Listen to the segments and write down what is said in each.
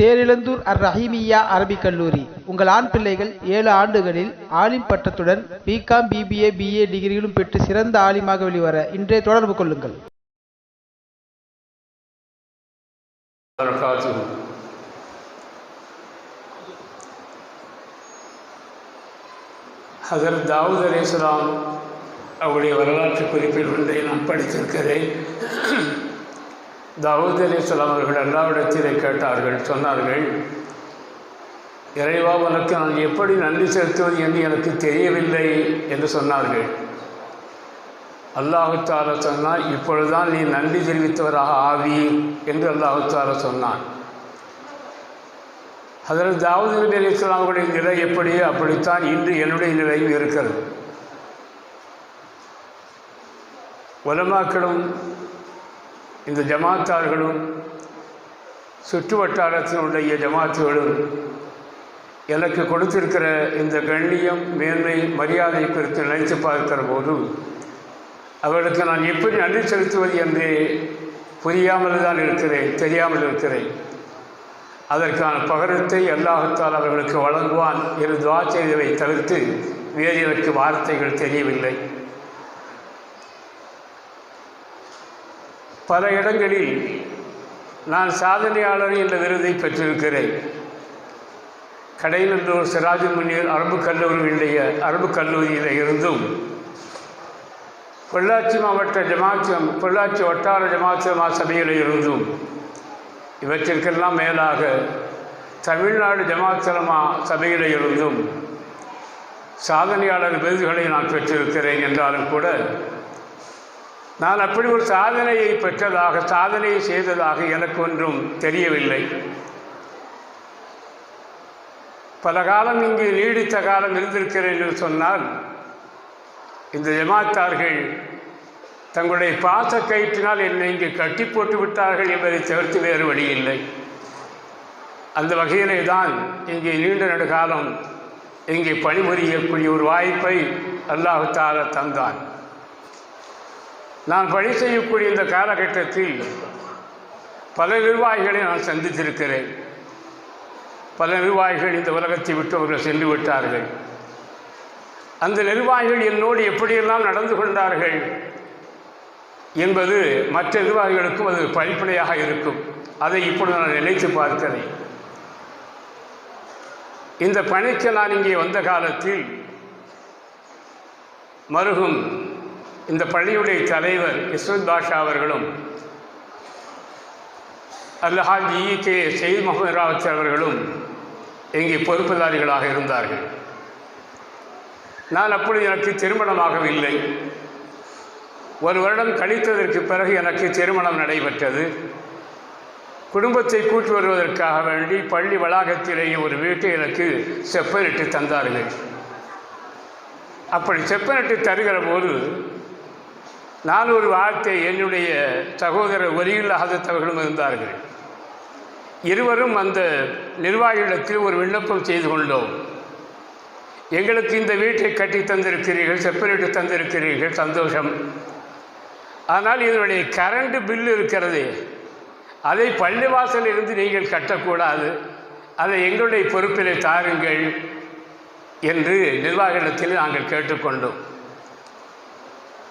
தேரிழந்தூர் அர் ரஹீமியா அரபிக் கல்லூரி. உங்கள் ஆண் பிள்ளைகள் ஏழு ஆண்டுகளில் ஆலிம் பட்டத்துடன் பிகாம் பிபிஏ பிஏ டிகிரியிலும் பெற்று சிறந்த ஆலிமாக வெளிவர இன்றே தொடர்பு கொள்ளுங்கள். ஹசரத் தாவூத் அலி அவருடைய வரலாற்று குறிப்பில் ஒன்றை நான் படித்திருக்கிறேன். தாவூத் அலிஸ்லாம் அவர்கள் எல்லாவிடத்திலே கேட்டார்கள் சொன்னார்கள் இறைவா உனக்கு நான் எப்படி நன்றி செலுத்துவது என்று எனக்கு தெரியவில்லை என்று சொன்னார்கள். அல்லாஹு சொன்னால் இப்பொழுதுதான் நீ நன்றி தெரிவித்தவராக ஆவி என்று அல்லாஹு சொன்னான். அதில் தாவூத் நபி அலி இஸ்லாமுடைய நிலை எப்படியோ அப்படித்தான் இன்று என்னுடைய நிலையும் இருக்கிறது. உலமாக்களும் இந்த ஜமாத்தார்களும் சுற்று வட்டாரத்தினுடைய ஜமாத்துகளும் எனக்கு கொடுத்திருக்கிற இந்த கண்ணியம் மேன்மை மரியாதை குறித்து நினைத்து பார்க்கிற போதும் அவர்களுக்கு நான் எப்படி நன்றி செலுத்துவது என்று புரியாமல் தான் இருக்கிறேன் தெரியாமல் இருக்கிறேன். அதற்கான பகரத்தை அல்லாஹத்தால் அவர்களுக்கு வழங்குவான் என்று துவா செய்தவை தவிர்த்து வேறு எனக்கு வார்த்தைகள் தெரியவில்லை. பல இடங்களில் நான் சாதனையாளர் என்ற விருதை பெற்றிருக்கிறேன். கடைநல்லூர் சிராஜு முன்னீர் அரபு கல்லூரியினுடைய அரபு கல்லூரியில் இருந்தும் பொள்ளாச்சி மாவட்ட ஜமாத்தியம் பொள்ளாச்சி வட்டார ஜமாத்தியமா சபையில் இருந்தும் இவற்றிற்கெல்லாம் மேலாக தமிழ்நாடு ஜமாத்தலமா சபையில் இருந்தும் சாதனையாளர் விருதுகளை நான் பெற்றிருக்கிறேன் என்றாலும் கூட நான் அப்படி ஒரு சாதனையை பெற்றதாக சாதனையை செய்ததாக எனக்கு ஒன்றும் தெரியவில்லை. பல காலம் இங்கு நீடித்த காலம் இருந்திருக்கிறேன் என்று சொன்னால் இந்த ஜமாத்தார்கள் தங்களுடைய பாச கயிற்றினால் என்னை இங்கு கட்டி போட்டு விட்டார்கள் என்பதை தவிர்த்து வேறு வழி இல்லை. அந்த வகையிலே தான் இங்கே நீண்ட நெடுகாலம் இங்கே பணிபுரியக்கூடிய ஒரு வாய்ப்பை அல்லாஹு தந்தான். நான் பணி செய்யக்கூடிய இந்த காலகட்டத்தில் பல நிர்வாகிகளை நான் சந்தித்திருக்கிறேன். பல நிர்வாகிகள் இந்த உலகத்தை விட்டு அவர்கள் சென்று விட்டார்கள். அந்த நிர்வாகிகள் என்னோடு எப்படியெல்லாம் நடந்து கொண்டார்கள் என்பது மற்ற நிர்வாகிகளுக்கும் அது படிப்படையாக இருக்கும். அதை இப்பொழுது நான் நினைத்து பார்க்கிறேன். இந்த பணிக்கு நான் இங்கே வந்த காலத்தில் மருகும் இந்த பள்ளியுடைய தலைவர் இஸ்வத் பாஷா அவர்களும் அல்லஹாஜ் இ கே சயீத் முகமது ராவத் அவர்களும் இங்கே பொறுப்புதாரிகளாக இருந்தார்கள். நான் அப்பொழுது எனக்கு திருமணமாகவில்லை. ஒரு வருடம் கழித்ததற்கு பிறகு எனக்கு திருமணம் நடைபெற்றது. குடும்பத்தை கூட்டி வருவதற்காக வேண்டி பள்ளி வளாகத்திலேயே ஒரு வீட்டை எனக்கு செப்பனிட்டு தந்தார்கள். அப்படி செப்பனிட்டு தருகிற போது நான் ஒரு வார்த்தை என்னுடைய சகோதரர் ஒலியில்லாதவர்களும் இருந்தார்கள். இருவரும் அந்த நிர்வாகிகளுக்கு ஒரு விண்ணப்பம் செய்து கொண்டோம். எங்களுக்கு இந்த வீட்டை கட்டி தந்திருக்கிறீர்கள் செப்பரேட்டு தந்திருக்கிறீர்கள் சந்தோஷம். ஆனால் இதனுடைய கரண்ட் பில் இருக்கிறது. அதை பள்ளிவாசலில் இருந்து நீங்கள் கட்டக்கூடாது. அதை எங்களுடைய பொறுப்பிலே தாருங்கள் என்று நிர்வாகத்தில் நாங்கள் கேட்டுக்கொண்டோம்.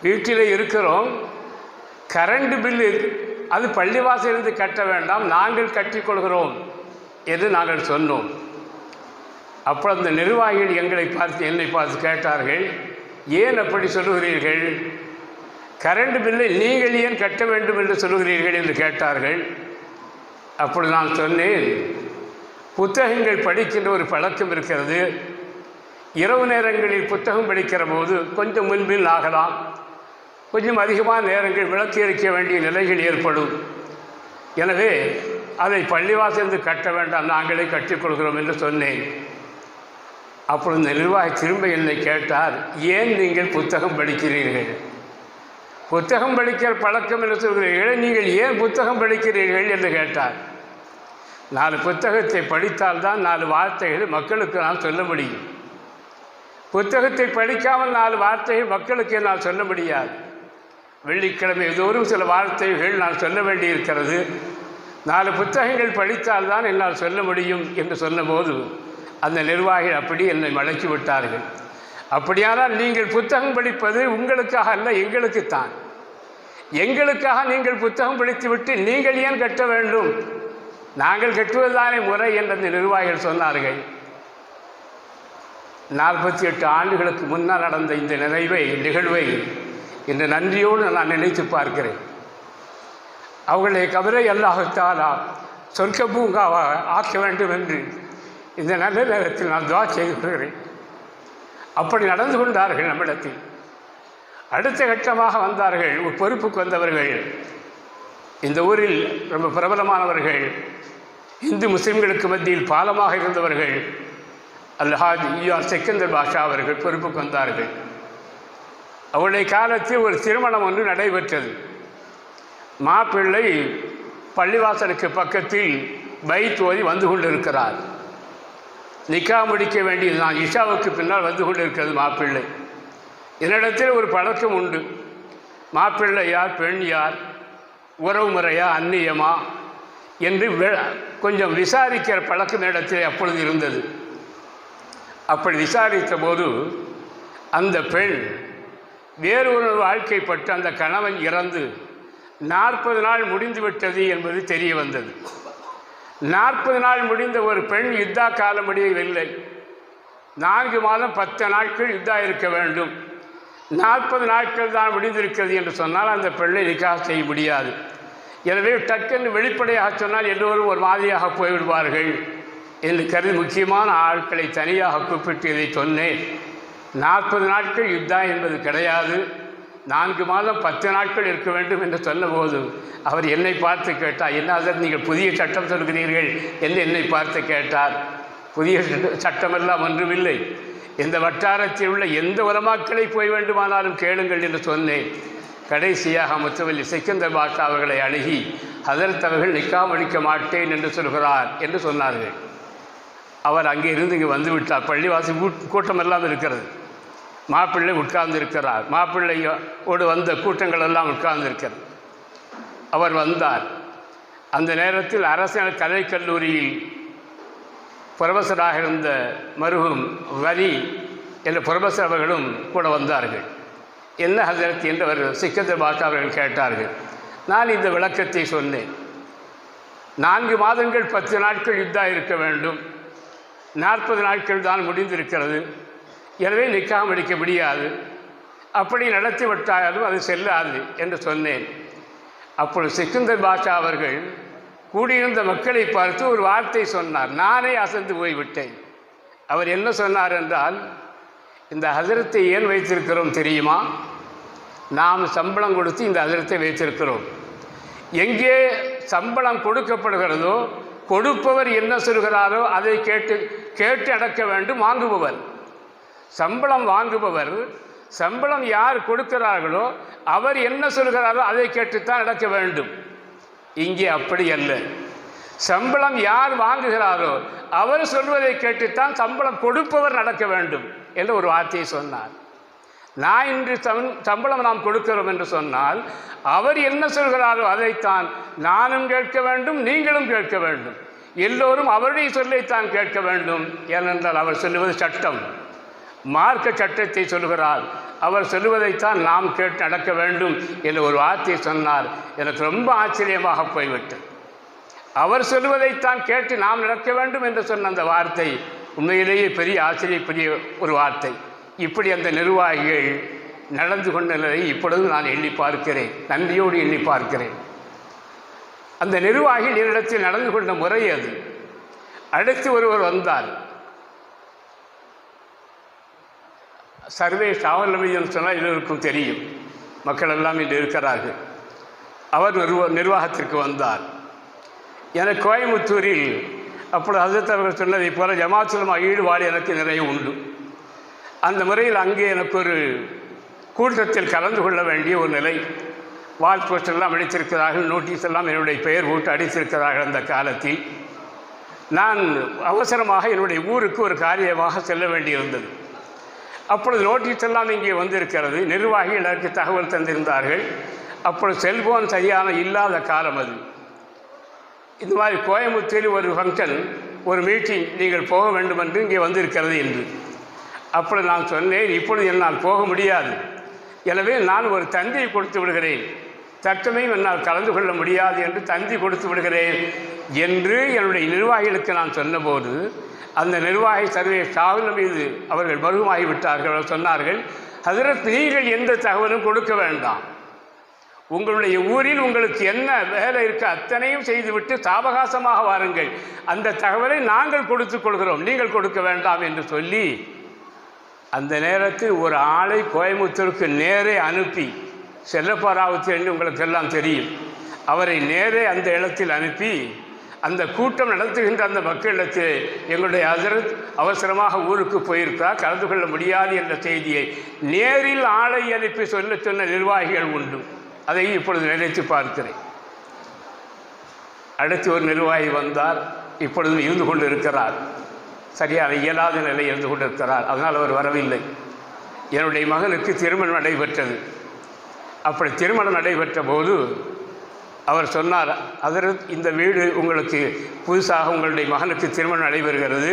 வீட்டில் இருக்கிறோம். கரண்ட் பில்லு அது பள்ளிவாசலிருந்து கட்ட வேண்டாம். நாங்கள் கட்டி கொள்கிறோம் என்று நாங்கள் சொன்னோம். அப்போ அந்த நிர்வாகிகள் எங்களை பார்த்து என்னை பார்த்து கேட்டார்கள் ஏன் அப்படி சொல்லுகிறீர்கள்? கரண்ட் பில்லை நீங்கள் ஏன் கட்ட வேண்டும் என்று சொல்லுகிறீர்கள்? என்று கேட்டார்கள். அப்பொழுது நான் சொன்னேன் புத்தகங்கள் படிக்கின்ற ஒரு பழக்கம் இருக்கிறது. இரவு நேரங்களில் புத்தகம் படிக்கிற போது கொஞ்சம் முன்பில் ஆகலாம். கொஞ்சம் அதிகமான நேரங்கள் விளக்கு வேண்டிய நிலைகள் ஏற்படும். எனவே அதை பள்ளிவாசலிருந்து கட்ட வேண்டாம் நாங்களே கட்டிக்கொள்கிறோம் என்று சொன்னேன். அப்பொழுது இந்த நிர்வாகி திரும்ப என்னை கேட்டார் ஏன் நீங்கள் புத்தகம் படிக்கிறீர்கள்? புத்தகம் படிக்கிற பழக்கம் என்று சொல்கிறீர்கள் நீங்கள் ஏன் புத்தகம் படிக்கிறீர்கள்? என்று கேட்டார். நாலு புத்தகத்தை படித்தால்தான் நாலு வார்த்தைகள் மக்களுக்கு நான் சொல்ல முடியும். புத்தகத்தை படிக்காமல் நாலு வார்த்தைகள் மக்களுக்கு என்னால் சொல்ல முடியாது. வெள்ளிக்கிழமை தோறும் சில வார்த்தைகள் நான் சொல்ல வேண்டியிருக்கிறது. நாலு புத்தகங்கள் படித்தால்தான் என்னால் சொல்ல முடியும் என்று சொன்னபோது அந்த நிர்வாகிகள் அப்படி என்னை மடக்கி விட்டார்கள். அப்படியானால் நீங்கள் புத்தகம் படிப்பது உங்களுக்காக அல்ல எங்களுக்குத்தான். எங்களுக்காக நீங்கள் புத்தகம் படித்துவிட்டு நீங்கள் ஏன் கட்ட வேண்டும்? நாங்கள் கட்டுவதுதானே முறை என்று அந்த நிர்வாகிகள் சொன்னார்கள். நாற்பத்தி எட்டு ஆண்டுகளுக்கு முன்னால் நடந்த இந்த நிறைவை நிகழ்வை இன்று நன்றியோடு நான் நினைத்து பார்க்கிறேன். அவர்களை கபரை அல்லாஹத்தாலா சொர்க்க பூங்காவாக ஆக்க வேண்டும் என்று இந்த நல்ல நேரத்தில் நான் துவா செய்து கொள்கிறேன். அப்படி நடந்து கொண்டார்கள் நம்மிடத்தில். அடுத்த கட்டமாக வந்தார்கள் ஒரு பொறுப்புக்கு வந்தவர்கள். இந்த ஊரில் ரொம்ப பிரபலமானவர்கள். இந்து முஸ்லிம்களுக்கு மத்தியில் பாலமாக இருந்தவர்கள். அல்ஹாஜ் ஈஆர் செகந்தர் பாஷா அவர்கள் பொறுப்புக்கு வந்தார்கள். அவருடைய காலத்தில் ஒரு திருமணம் ஒன்று நடைபெற்றது. மாப்பிள்ளை பள்ளிவாசலுக்கு பக்கத்தில் பைத் ஓதி வந்து கொண்டிருக்கிறார். நிக்கா முடிக்க வேண்டியது நான் இஷாவுக்கு பின்னால் வந்து கொண்டிருக்கிறது மாப்பிள்ளை என்னிடத்தில் ஒரு பழக்கம் உண்டு. மாப்பிள்ளை யார் பெண் யார் உறவு முறையா அந்நியமா என்று கொஞ்சம் விசாரிக்கிற பழக்கம் என்னிடத்தில் அப்பொழுது இருந்தது. அப்படி விசாரித்த போது அந்த பெண் வேறு ஒரு வாழ்க்கைப்பட்டு அந்த கணவன் இறந்து நாற்பது நாள் முடிந்துவிட்டது என்பது தெரிய வந்தது. நாற்பது நாள் முடிந்த ஒரு பெண் யுத்தா காலம் முடியவில்லை நான்கு மாதம் பத்து நாட்கள் யுத்தா இருக்க வேண்டும். நாற்பது நாட்கள் தான் முடிந்திருக்கிறது என்று சொன்னால் அந்த பெண்ணை நிக்காக செய்ய முடியாது. எனவே டக்குன்னு வெளிப்படையாக சொன்னால் எல்லோரும் ஒரு மாதிரியாக போய்விடுவார்கள் என்று கருதி முக்கியமான ஆட்களை தனியாக கூப்பிட்டு இதை சொன்னேன். நாற்பது நாட்கள் யுத்தம் என்பது கிடையாது. நான்கு மாதம் பத்து நாட்கள் இருக்க வேண்டும் என்று சொன்னபோது அவர் என்னை பார்த்து கேட்டார் என்ன அதற்கு நீங்கள் புதிய சட்டம் சொல்கிறீர்கள்? என்று என்னை பார்த்து கேட்டார். புதிய சட்ட- சட்டமெல்லாம் ஒன்றுமில்லை. இந்த வட்டாரத்தில் உள்ள எந்த உலமாக்களை போய் வேண்டுமானாலும் கேளுங்கள் என்று சொன்னேன். கடைசியாக முத்தவல்லி சிக்கந்தர் பாஷா அவர்களை அணுகி ஹதரத் அவர்கள் நிக்காம் மாட்டேன் என்று சொல்கிறார் என்று சொன்னார்கள். அவர் அங்கே இருந்து இங்கே வந்து விட்டார். பள்ளிவாசி கூட்டமெல்லாம் கூட்டம் இருக்கிறது. மாப்பிள்ளை உட்கார்ந்து இருக்கிறார் மாப்பிள்ளையோடு வந்த கூட்டங்கள் எல்லாம் உட்கார்ந்திருக்கிறது. அவர் வந்தார். அந்த நேரத்தில் அரசியல் கலைக்கல்லூரியில் புரொஃபஸராக இருந்த மருகும் வலி என்ற புரொஃபஸர் அவர்களும் கூட வந்தார்கள். என்ன ஹசரத் என்று அவர் பாஷா அவர்கள் கேட்டார்கள். நான் இந்த விளக்கத்தை சொன்னேன். நான்கு மாதங்கள் பத்து நாட்கள் யுத்தா இருக்க வேண்டும். நாற்பது நாட்கள் தான் முடிந்திருக்கிறது. எனவே நிக்காம அடிக்க முடியாது. அப்படி நடத்தி விட்டாலும் அது செல்லாது என்று சொன்னேன். அப்பொழுது சிக்கந்தர் பாஷா அவர்கள் கூடியிருந்த மக்களை பார்த்து ஒரு வார்த்தை சொன்னார். நானே அசந்து போய்விட்டேன். அவர் என்ன சொன்னார் என்றால் இந்த அதிரத்தை ஏன் வைத்திருக்கிறோம் தெரியுமா? நாம் சம்பளம் கொடுத்து இந்த அதிரத்தை வைத்திருக்கிறோம். எங்கே சம்பளம் கொடுக்கப்படுகிறதோ கொடுப்பவர் என்ன சொல்கிறாரோ அதை கேட்டு கேட்டு அடக்க வேண்டும் வாங்குபவர். சம்பளம் வாங்குபவர் சம்பளம் யார் கொடுக்கிறார்களோ அவர் என்ன சொல்கிறாரோ அதை கேட்டுத்தான் நடக்க வேண்டும். இங்கே அப்படி அல்ல. சம்பளம் யார் வாங்குகிறாரோ அவர் சொல்வதை கேட்டுத்தான் சம்பளம் கொடுப்பவர் நடக்க வேண்டும் என்று ஒரு வார்த்தையை சொன்னார். நான் இன்று சம்பளம் நாம் கொடுக்கிறோம் என்று சொன்னால் அவர் என்ன சொல்கிறாரோ அதைத்தான் நானும் கேட்க வேண்டும் நீங்களும் கேட்க வேண்டும். எல்லோரும் அவருடைய சொல்லைத்தான் கேட்க வேண்டும் ஏனென்றால் அவர் சொல்லுவது சட்டம். மார்க்க சட்டத்தை சொல்கிறார் அவர் சொல்லுவதைத்தான் நாம் கேட்டு நடக்க வேண்டும் என்று ஒரு வார்த்தையை சொன்னார். எனக்கு ரொம்ப ஆச்சரியமாக போய்விட்டது. அவர் சொல்லுவதைத்தான் கேட்டு நாம் நடக்க வேண்டும் என்று சொன்ன அந்த வார்த்தை உண்மையிலேயே பெரிய ஆச்சரியப்பெரிய ஒரு வார்த்தை. இப்படி அந்த நிர்வாகிகள் நடந்து கொண்ட நிலையை இப்பொழுது நான் எண்ணி பார்க்கிறேன். நன்றியோடு எண்ணி பார்க்கிறேன். அந்த நிர்வாகிகள் என்னிடத்தில் நடந்து கொண்ட முறை அது. அடுத்து ஒருவர் வந்தார். சர்வே ஆவலமின்னு சொன்னால் எல்லோருக்கும் தெரியும். மக்கள் எல்லாம் இன்று இருக்கிறார்கள். அவர் நிர்வ நிர்வாகத்திற்கு வந்தார். எனக்கு கோயம்புத்தூரில் அப்பொழுது ஹசரத் அவர்கள் சொன்னதைப் போல ஜமாத்துலமா ஈடுபாடு எனக்கு நிறைய உண்டு. அந்த முறையில் அங்கே எனக்கு ஒரு கூட்டத்தில் கலந்து கொள்ள வேண்டிய ஒரு நிலை. வால் போஸ்டர் எல்லாம் அடித்திருக்கிறார்கள் நோட்டீஸ் எல்லாம் என்னுடைய பெயர் போட்டு அடித்திருக்கிறார்கள் அந்த காலத்தில். நான் அவசரமாக என்னுடைய ஊருக்கு ஒரு காரியமாக செல்ல வேண்டியிருந்தது. அப்பொழுது நோட்டீஸ் எல்லாம் இங்கே வந்திருக்கிறது. நிர்வாகிகள் எல்லாருக்கு தகவல் தந்திருந்தார்கள். அப்பொழுது செல்போன் சரியான இல்லாத காலம் அது. இந்த மாதிரி கோயம்புத்தூரில் ஒரு ஃபங்க்ஷன் ஒரு மீட்டிங் நீங்கள் போக வேண்டும் என்று இங்கே வந்திருக்கிறது என்று. அப்படி நான் சொன்னேன் இப்பொழுது என்னால் போக முடியாது. எனவே நான் ஒரு தந்தியை கொடுத்து விடுகிறேன். தற்சமயம் என்னால் கலந்து கொள்ள முடியாது என்று தந்தி கொடுத்து விடுகிறேன். என்று என்னுடைய நிர்வாகிகளுக்கு நான் சொன்னபோது அந்த நிர்வாகி சர்வே சாவின மீது அவர்கள் மருகமாகிவிட்டார்கள் அவர் சொன்னார்கள் ஹசரத் நீங்கள் எந்த தகவலும் கொடுக்க வேண்டாம். உங்களுடைய ஊரில் உங்களுக்கு என்ன வேலை இருக்க அத்தனையும் செய்துவிட்டு சாவகாசமாக வாருங்கள். அந்த தகவலை நாங்கள் கொடுத்துக் கொள்கிறோம். நீங்கள் கொடுக்க வேண்டாம் என்று சொல்லி அந்த நேரத்தில் ஒரு ஆளை கோயம்புத்தூருக்கு நேரே அனுப்பி செல்லப்பாராவத்து என்று உங்களுக்கு எல்லாம் தெரியும். அவரை நேரே அந்த இடத்தில் அனுப்பி அந்த கூட்டம் நடத்துகின்ற அந்த மக்களிடத்தில் எங்களுடைய அதிரத் அவசரமாக ஊருக்கு போயிருக்கிறார். கலந்து கொள்ள முடியாது என்ற செய்தியை நேரில் ஆளை அனுப்பி சொல்ல சொன்ன நிர்வாகிகள் உண்டு. அதை இப்பொழுது நினைத்து பார்க்கிறேன். அடுத்து ஒரு நிர்வாகி வந்தார். இப்பொழுது இருந்து கொண்டு இருக்கிறார் சரியாக இயலாத நிலை இருந்து கொண்டிருக்கிறார். அதனால் அவர் வரவில்லை. என்னுடைய மகனுக்கு திருமணம் நடைபெற்றது. அப்படி திருமணம் நடைபெற்ற போது அவர் சொன்னார் அதற்கு இந்த வீடு உங்களுக்கு புதுசாக உங்களுடைய மகனுக்கு திருமணம் நடைபெறுகிறது.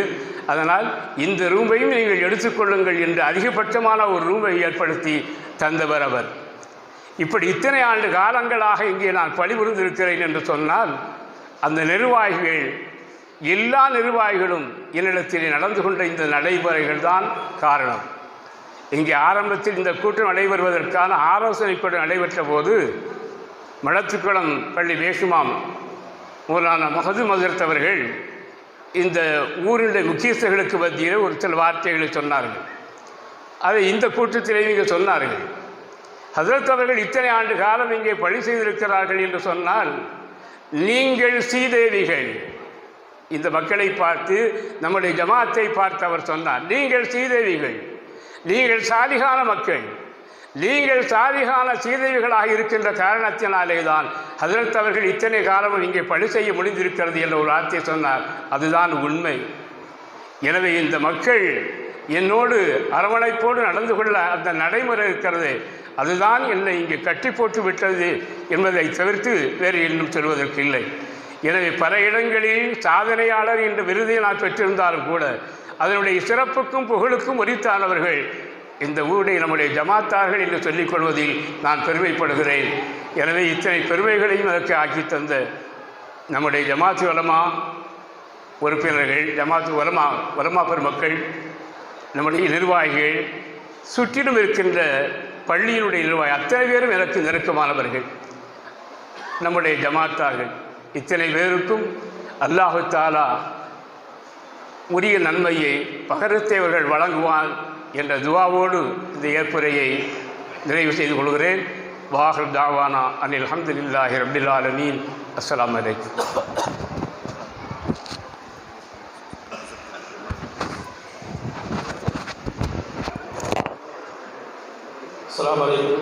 அதனால் இந்த ரூமையும் நீங்கள் எடுத்துக்கொள்ளுங்கள் என்று அதிகபட்சமான ஒரு ரூமை ஏற்படுத்தி தந்தவர் அவர். இப்படி இத்தனை ஆண்டு காலங்களாக இங்கே நான் பணிபுரிந்திருக்கிறேன் என்று சொன்னால் அந்த நிர்வாகிகள் எல்லா நிர்வாகிகளும் என்னிடத்தில் நடந்து கொண்ட இந்த நடைமுறைகள் தான் காரணம். இங்கே ஆரம்பத்தில் இந்த கூட்டம் நடைபெறுவதற்கான ஆலோசனை கூட்டம் நடைபெற்ற போது மலத்துக்குளம் பள்ளி வேஷுமாம் மூலான மகது மதுரத் அவர்கள் இந்த ஊரினுடைய முக்கியஸ்தர்களுக்கு மத்தியில் ஒரு சில வார்த்தைகளை சொன்னார்கள். அதை இந்த கூட்டத்திலே நீங்கள் சொன்னார்கள். ஹசரத் அவர்கள் இத்தனை ஆண்டு காலம் இங்கே பணி செய்திருக்கிறார்கள் என்று சொன்னால் நீங்கள் ஸ்ரீதேவிகள். இந்த மக்களை பார்த்து நம்முடைய ஜமாத்தை பார்த்து அவர் சொன்னார் நீங்கள் ஸ்ரீதேவிகள் நீங்கள் சாலிகான மக்கள். நீங்கள் சாலிகான சீதவிகளாக இருக்கின்ற காரணத்தினாலே தான் ஹசரத் அவர்கள் இத்தனை காலமும் இங்கே பணி செய்ய முடிந்திருக்கிறது என்ற ஒரு வார்த்தையை சொன்னார். அதுதான் உண்மை. எனவே இந்த மக்கள் என்னோடு அரவணைப்போடு நடந்து கொள்ள அந்த நடைமுறை இருக்கிறது. அதுதான் என்னை இங்கே கட்டி போட்டு விட்டது என்பதை தவிர்த்து வேறு இன்னும் சொல்வதற்கு இல்லை. எனவே பல இடங்களில் சாதனையாளர் என்ற விருதை நான் பெற்றிருந்தாலும் கூட அதனுடைய சிறப்புக்கும் புகழுக்கும் உரித்தானவர்கள் இந்த ஊரை நம்முடைய ஜமாத்தார்கள் என்று சொல்லிக்கொள்வதில் நான் பெருமைப்படுகிறேன். எனவே இத்தனை பெருமைகளையும் அதற்கு ஆக்கி தந்த நம்முடைய ஜமாத்து வலமா உறுப்பினர்கள் ஜமாத்து வலமா வலமா பெருமக்கள் நம்முடைய நிர்வாகிகள் சுற்றிலும் இருக்கின்ற பள்ளியினுடைய நிர்வாகி அத்தனை பேரும் எனக்கு நெருக்கமானவர்கள். நம்முடைய ஜமாத்தார்கள். இத்தனை பேருக்கும் அல்லாஹு தாலா உரிய நன்மையை பகரத்தேவர்கள் வழங்குவான் என்ற துவாவோடு இந்த ஏற்புரையை நிறைவு செய்து கொள்கிறேன். வாஹர் தாவானா அனில் அஹமதுல்லாஹி ரபில் ஆலமீன். அஸ்லாம் அலைக்கும். அஸ்ஸலாமு அலைக்கும்.